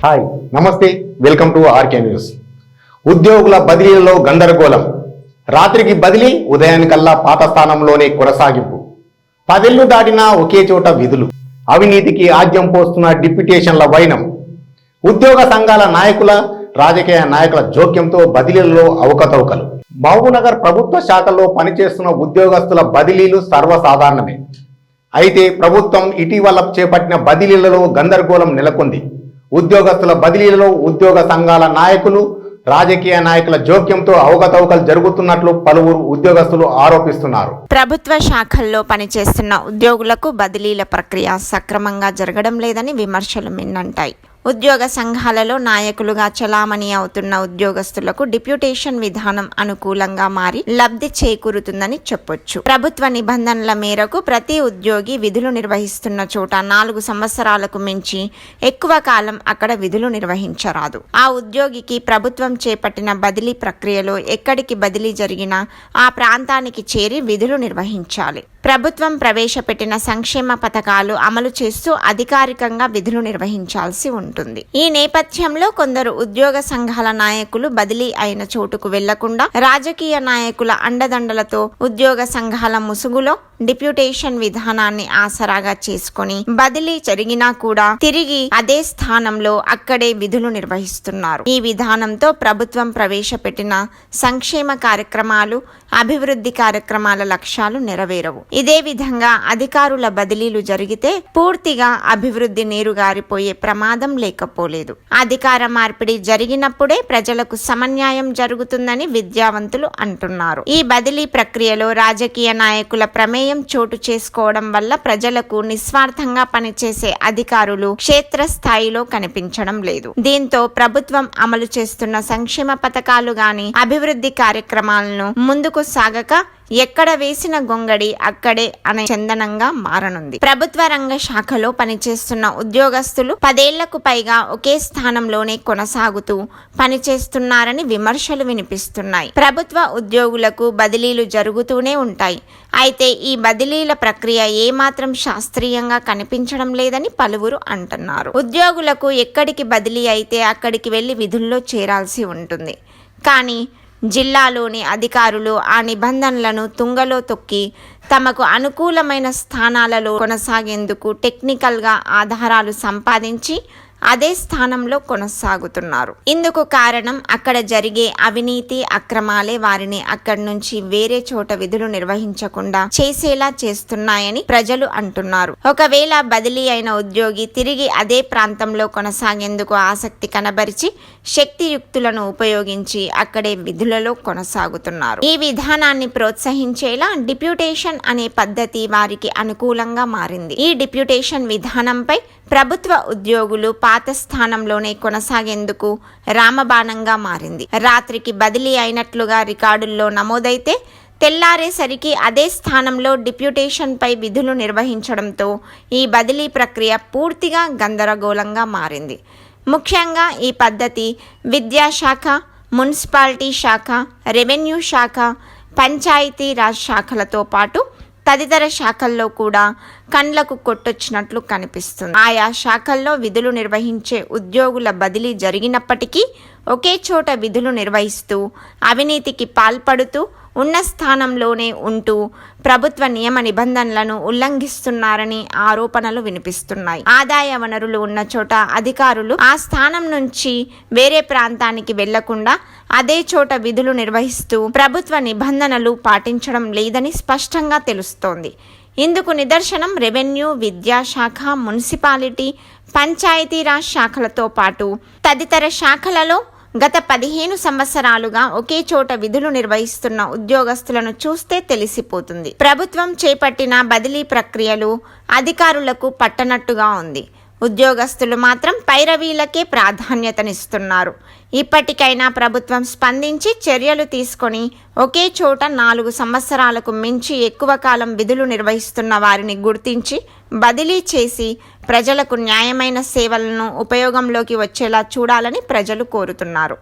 Hi నమస్తే welcome to RK news. ఉద్యోగుల బదిలీలలో గందరగోళం. రాత్రికి బదిలీ ఉదయానికల్లా పాత స్థానంలోనే కొనసాగింపు. పదేళ్ళు దాటినా ఒకే చోట విధులు. అవినీతికి ఆద్యం పోస్తున్న డిప్యుటేషన్ల వైనం. ఉద్యోగ సంఘాల నాయకుల రాజకీయ నాయకుల జోక్యంతో బదిలీలలో అవకతవకలు. మహబూనగర్ ప్రభుత్వ శాఖలో పనిచేస్తున్న ఉద్యోగస్తుల బదిలీలు సర్వసాధారణమే. అయితే ప్రభుత్వం ఇటీవల చేపట్టిన బదిలీలలో గందరగోళం నెలకొంది. ఉద్యోగస్తుల బదిలీలలో ఉద్యోగ సంఘాల నాయకులు రాజకీయ నాయకుల జోక్యంతో అవకతవకలు జరుగుతున్నట్లు పలువురు ఉద్యోగస్తులు ఆరోపిస్తున్నారు. ప్రభుత్వ శాఖల్లో పనిచేస్తున్న ఉద్యోగులకు బదిలీల ప్రక్రియ సక్రమంగా జరగడం లేదని విమర్శలు మిన్నంటాయి. ఉద్యోగ సంఘాలలో నాయకులుగా చలామణి అవుతున్న ఉద్యోగస్తులకు డిప్యూటేషన్ విధానం అనుకూలంగా మారి లబ్ధి చేకూరుతుందని చెప్పొచ్చు. ప్రభుత్వ నిబంధనల మేరకు ప్రతి ఉద్యోగి విధులు నిర్వహిస్తున్న చోట నాలుగు సంవత్సరాలకు మించి ఎక్కువ కాలం అక్కడ విధులు నిర్వహించరాదు. ఆ ఉద్యోగికి ప్రభుత్వం చేపట్టిన బదిలీ ప్రక్రియలో ఎక్కడికి బదిలీ జరిగినా ఆ ప్రాంతానికి చేరి విధులు నిర్వహించాలి. ప్రభుత్వం ప్రవేశపెట్టిన సంక్షేమ పథకాలు అమలు చేస్తూ అధికారికంగా విధులు నిర్వహించాల్సి ఉంటుంది. ఈ నేపథ్యంలో కొందరు ఉద్యోగ సంఘాల నాయకులు బదిలీ అయిన చోటుకు వెళ్ళకుండా రాజకీయ నాయకుల అండదండలతో ఉద్యోగ సంఘాల ముసుగులో డిప్యూటేషన్ విధానాన్ని ఆసరాగా చేసుకొని బదిలీ జరిగినా కూడా తిరిగి అదే స్థానంలో అక్కడే విధులు నిర్వహిస్తున్నారు. ఈ విధానంతో ప్రభుత్వం ప్రవేశపెట్టిన సంక్షేమ కార్యక్రమాలు అభివృద్ధి కార్యక్రమాల లక్ష్యాలు నెరవేరవు. ఇదే విధంగా అధికారుల బదిలీలు జరిగితే పూర్తిగా అభివృద్ధి నీరుగారిపోయే ప్రమాదం లేకపోలేదు. అధికార మార్పిడి జరిగినప్పుడే ప్రజలకు సమన్యాయం జరుగుతుందని విద్యావంతులు అంటున్నారు. ఈ బదిలీ ప్రక్రియలో రాజకీయ నాయకుల ప్రమేయం చోటు చేసుకోవడం వల్ల ప్రజలకు నిస్వార్థంగా పనిచేసే అధికారులు క్షేత్రస్థాయిలో కనిపించడం లేదు. దీంతో ప్రభుత్వం అమలు చేస్తున్న సంక్షేమ పథకాలు గాని అభివృద్ధి కార్యక్రమాలను ముందుకు సాగక ఎక్కడ వేసిన గొంగడి అక్కడే అనే చందనంగా మారనుంది. ప్రభుత్వ రంగ శాఖలో పనిచేస్తున్న ఉద్యోగస్తులు పదేళ్ళకు పైగా ఒకే స్థానంలోనే కొనసాగుతూ పనిచేస్తున్నారని విమర్శలు వినిపిస్తున్నాయి. ప్రభుత్వ ఉద్యోగులకు బదిలీలు జరుగుతూనే ఉంటాయి. అయితే ఈ బదిలీల ప్రక్రియ ఏమాత్రం శాస్త్రీయంగా కనిపించడం లేదని పలువురు అంటున్నారు. ఉద్యోగులకు ఎక్కడికి బదిలీ అయితే అక్కడికి వెళ్ళి విధుల్లో చేరాల్సి ఉంటుంది. కానీ జిల్లాలోని అధికారులు ఆ నిబంధనలను తుంగలో తొక్కి తమకు అనుకూలమైన స్థానాలలో కొనసాగేందుకు టెక్నికల్గా ఆధారాలు సంపాదించి అదే స్థానంలో కొనసాగుతున్నారు. ఇందుకు కారణం అక్కడ జరిగే అవినీతి అక్రమాలే వారిని అక్కడి నుంచి వేరే చోట విధులు నిర్వహించకుండా చేసేలా చేస్తున్నాయని ప్రజలు అంటున్నారు. ఒకవేళ బదిలీ అయిన ఉద్యోగి తిరిగి అదే ప్రాంతంలో కొనసాగేందుకు ఆసక్తి కనబరిచి శక్తియుక్తులను ఉపయోగించి అక్కడే విధులలో కొనసాగుతున్నారు. ఈ విధానాన్ని ప్రోత్సహించేలా డిప్యూటేషన్ అనే పద్ధతి వారికి అనుకూలంగా మారింది. ఈ డిప్యూటేషన్ విధానంపై ప్రభుత్వ ఉద్యోగులు పాత స్థానంలోనే కొనసాగేందుకు రామబాణంగా మారింది. రాత్రికి బదిలీ అయినట్లుగా రికార్డుల్లో నమోదైతే తెల్లారేసరికి అదే స్థానంలో డిప్యూటేషన్పై విధులు నిర్వహించడంతో ఈ బదిలీ ప్రక్రియ పూర్తిగా గందరగోళంగా మారింది. ముఖ్యంగా ఈ పద్ధతి విద్యాశాఖ మున్సిపాలిటీ శాఖ రెవెన్యూ శాఖ పంచాయతీ రాజ్ శాఖలతో పాటు తదితర శాఖల్లో కూడా కండ్లకు కొట్టొచ్చినట్లు కనిపిస్తుంది. ఆయా శాఖల్లో విధులు నిర్వహించే ఉద్యోగుల బదిలీ జరిగినప్పటికీ ఒకే చోట విధులు నిర్వహిస్తూ అవినీతికి పాల్పడుతూ ఉన్న స్థానంలోనే ఉంటూ ప్రభుత్వ నియమ నిబంధనలను ఉల్లంఘిస్తున్నారని ఆరోపణలు వినిపిస్తున్నాయి. ఆదాయ వనరులు ఉన్న చోట అధికారులు ఆ స్థానం నుంచి వేరే ప్రాంతానికి వెళ్ళకుండా అదే చోట విధులు నిర్వహిస్తూ ప్రభుత్వ నిబంధనలు పాటించడం లేదని స్పష్టంగా తెలుస్తోంది. ఇందుకు నిదర్శనం రెవెన్యూ విద్యాశాఖ మున్సిపాలిటీ పంచాయతీరాజ్ శాఖలతో పాటు తదితర శాఖలలో గత పదిహేను సంవత్సరాలుగా ఒకే చోట విధులు నిర్వహిస్తున్న ఉద్యోగస్తులను చూస్తే తెలిసిపోతుంది. ప్రభుత్వం చేపట్టిన బదిలీ ప్రక్రియలు అధికారులకు పట్టనట్టుగా ఉంది. ఉద్యోగస్తులు మాత్రం పైరవీలకే ప్రాధాన్యతనిస్తున్నారు. ఇప్పటికైనా ప్రభుత్వం స్పందించి చర్యలు తీసుకొని ఒకే చోట నాలుగు సంవత్సరాలకు మించి ఎక్కువ కాలం విధులు నిర్వహిస్తున్న వారిని గుర్తించి బదిలీ చేసి ప్రజలకు న్యాయమైన సేవలను ఉపయోగంలోకి వచ్చేలా చూడాలని ప్రజలు కోరుతున్నారు.